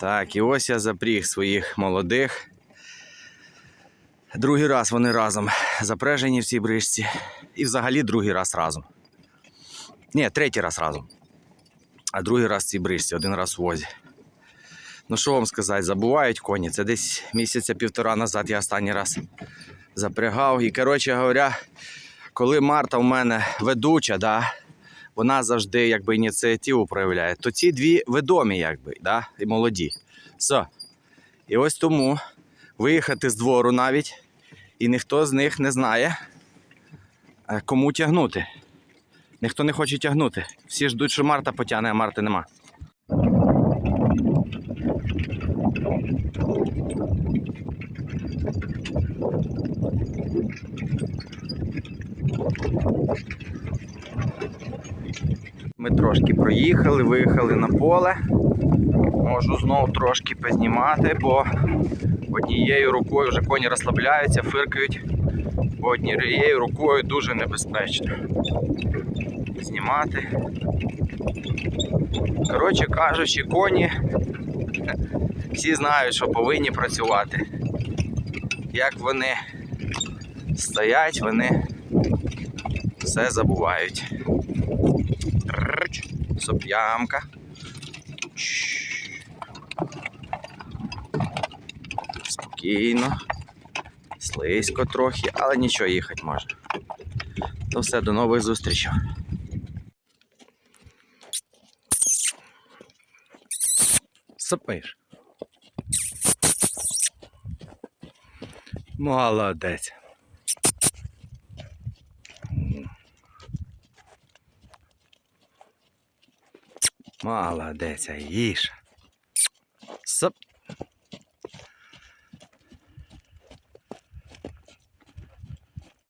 Так, і ось я запріг своїх молодих. Другий раз вони разом запряжені в цій брижці. І взагалі другий раз разом. Ні, третій раз разом. А другий раз в цій брижці, один раз у возі. Ну що вам сказати, забувають коні. Це десь місяця півтора назад я останній раз запрягав. І, коротше говоря, коли Марта в мене ведуча, да, вона завжди якби, ініціативу проявляє, то ці дві відомі, якби, да, і молоді. Все. І ось тому виїхати з двору навіть, і ніхто з них не знає, е, кому тягнути. Ніхто не хоче тягнути. Всі ждуть, що Марта потягне, а Марти нема. Ми трошки проїхали, виїхали на поле. Можу знову трошки познімати, бо однією рукою вже коні розслабляються, фиркають, бо однією рукою дуже небезпечно знімати. Коротше кажучи, коні всі знають, що повинні працювати. Як вони стоять, вони все забувають. Чш. Спокійно. Слизько трохи, але нічого їхати можна. То все, до нових зустрічей. Сопиш. Молодець. Молодець, Аїша. Соп.